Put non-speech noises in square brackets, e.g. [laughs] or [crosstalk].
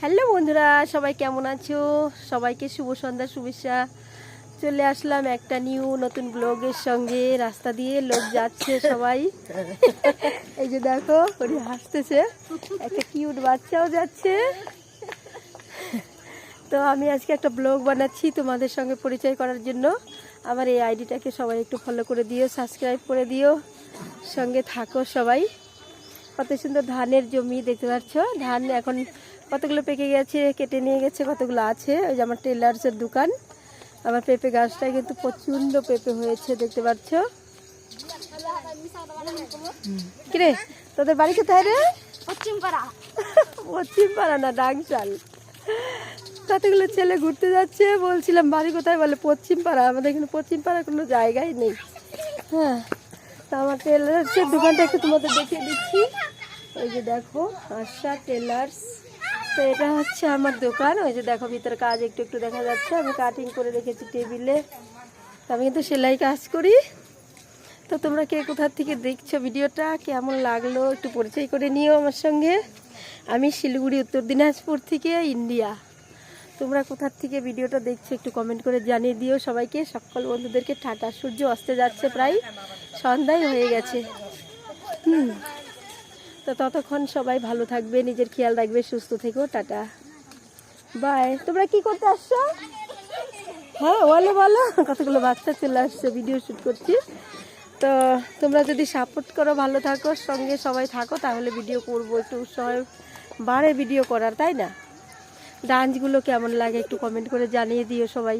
Hello বন্ধুরা সবাই কেমন আছো? সবাইকে শুভ সন্ধ্যা শুভেচ্ছা। চলে আসলাম একটা নিউ নতুন ব্লগের সঙ্গে। রাস্তা দিয়ে লোক যাচ্ছে সবাই। [laughs] এই যে দেখো ওরি হাসতেছে। একটা কিউট বাচ্চাও যাচ্ছে। তো আমি আজকে একটা ব্লগ বানাচ্ছি তোমাদের সঙ্গে পরিচয় করার জন্য। আমার এই আইডিটাকে সবাই একটু ফলো করে দিও সাবস্ক্রাইব করে দিও। সঙ্গে থাকো সবাই। কত সুন্দর ধানের জমি দেখতে পাচ্ছ। ধান এখন কতগুলো পেকে গেছে কেটে নিয়ে গেছে কতগুলো আছে? ওই যে আমার টেলার্সের দোকান। আমার পেঁপে গাছটায় কিন্তু প্রচণ্ড পেঁপে হয়েছে দেখতে পাচ্ছ? কিরে তোদের বাড়ি কোথায় রে? পশ্চিম পাড়া পশ্চিম পাড়া না ডাংশাল কতগুলো ছেলে ঘুরতে যাচ্ছে? বলছিলাম বাড়ি কোথায় বলে? পশ্চিম পাড়া আমাদের এখানে পশ্চিম পাড়া কোনো জায়গাই নেই। হ্যাঁ তা আমার টেলার্সের দোকানটা একটু তোমাদের দেখিয়ে দিচ্ছি। ওই যে দেখো আশা টেলার্স। তো এটা হচ্ছে আমার দোকান। ওই যে দেখো, ভিতরে কাজ একটু একটু দেখা যাচ্ছে। আমি কাটিং করে রেখেছি টেবিলে। আমি কিন্তু সেলাই কাজ করি। তো তোমরা কে কোথার থেকে দেখছ ভিডিওটা, কেমন লাগল একটু পরিচয় করে নিও আমার সঙ্গে। আমি শিলিগুড়ি, উত্তর দিনাজপুর থেকে ইন্ডিয়া। তোমরা কোথার থেকে ভিডিওটা দেখছ একটু কমেন্ট করে জানিয়ে দিও। সবাইকে, সকল বন্ধুদেরকে। টাটা, সূর্য অস্তে যাচ্ছে প্রায়। সন্ধ্যায় হয়ে গেছে। হুম। তো ততক্ষণ সবাই ভালো থাকবে, নিজের খেয়াল রাখবে, সুস্থ থেকো, টাটা। বাই তোমরা কি করতে আসছো? হ্যাঁ বলো বলো। কতগুলো বাচ্চা চলে আসছে ভিডিও শ্যুট করছি। তো তোমরা যদি সাপোর্ট করো, ভালো থাকো, সঙ্গে সবাই থাকো, তাহলে ভিডিও করব। একটু উৎসাহ বাড়ে ভিডিও করার, তাই না? ডান্সগুলো কেমন লাগে একটু কমেন্ট করে জানিয়ে দিও সবাই।